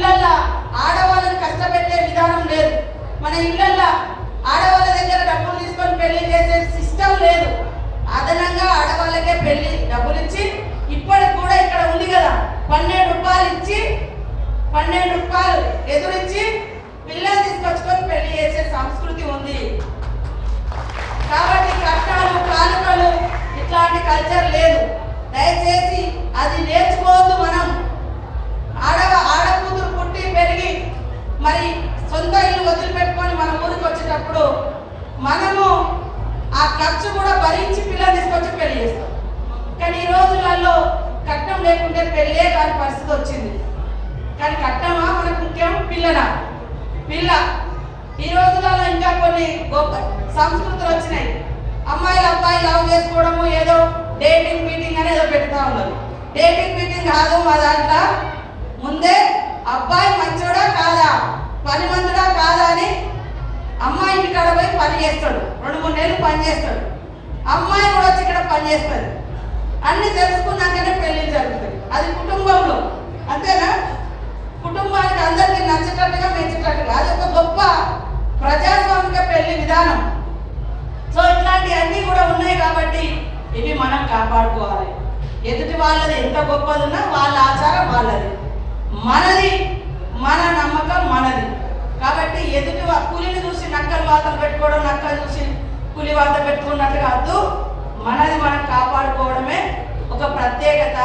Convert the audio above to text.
ఇళ్ళల్లో ఆడవాళ్ళని కష్టపెట్టే విధానం లేదు. మన ఇళ్ళల్లో ఆడవాళ్ళ దగ్గర డబ్బులు తీసుకొని పెళ్ళి చేసే సిస్టమ్ లేదు. అదనంగా ఆడవాళ్ళకే పెళ్ళి డబ్బులు ఇచ్చి ఇప్పటికి కూడా ఇక్కడ ఉంది కదా పన్నెండు రూపాయలు ఇచ్చి పన్నెండు మరి సొంత ఇల్లు వదిలిపెట్టుకొని మన ఊరికి వచ్చేటప్పుడు మనము ఆ ఖర్చు కూడా భరించి పిల్లలు తీసుకొచ్చి పెళ్ళి చేస్తాం. కానీ ఈ రోజులలో కట్నం లేకుంటే పెళ్ళే కాని పరిస్థితి వచ్చింది. కానీ కట్నమా? మనకు ముఖ్యం పిల్లనా పిల్ల. ఈ రోజులలో ఇంకా కొన్ని గొప్ప సంస్కృతులు వచ్చినాయి. అమ్మాయిలు అబ్బాయి లవ్ చేసుకోవడము ఏదో డేటింగ్ మీటింగ్ అని ఏదో పెడతా ఉన్నారు. డేటింగ్ మీటింగ్ కాదు మా దాంట్లో. చేస్తాడు. రెండు మూడు నెలలు పనిచేస్తాడు అమ్మాయి కూడా వచ్చి ఇక్కడ పని చేస్తుంది. అన్ని తెలుసుకున్నాకనే పెళ్ళి జరుగుతుంది అది కుటుంబంలో. అంతేనా? కుటుంబానికి అందరికీ నచ్చేటట్టుగా మెచ్చేటట్టుగా. అది ఒక గొప్ప ప్రజాస్వామిక పెళ్ళి విధానం. సో ఇట్లాంటివన్నీ కూడా ఉన్నాయి కాబట్టి ఇవి మనం కాపాడుకోవాలి. ఎదుటి వాళ్ళది ఎంత గొప్పది ఉన్నా వాళ్ళ ఆచారం వాళ్ళది. మనది మన పెట్టుకోవడం నక్క చూసి పులి వార్త పెట్టుకున్నట్టు కాదు మనది మనం కాపాడుకోవడమే ఒక ప్రత్యేకత.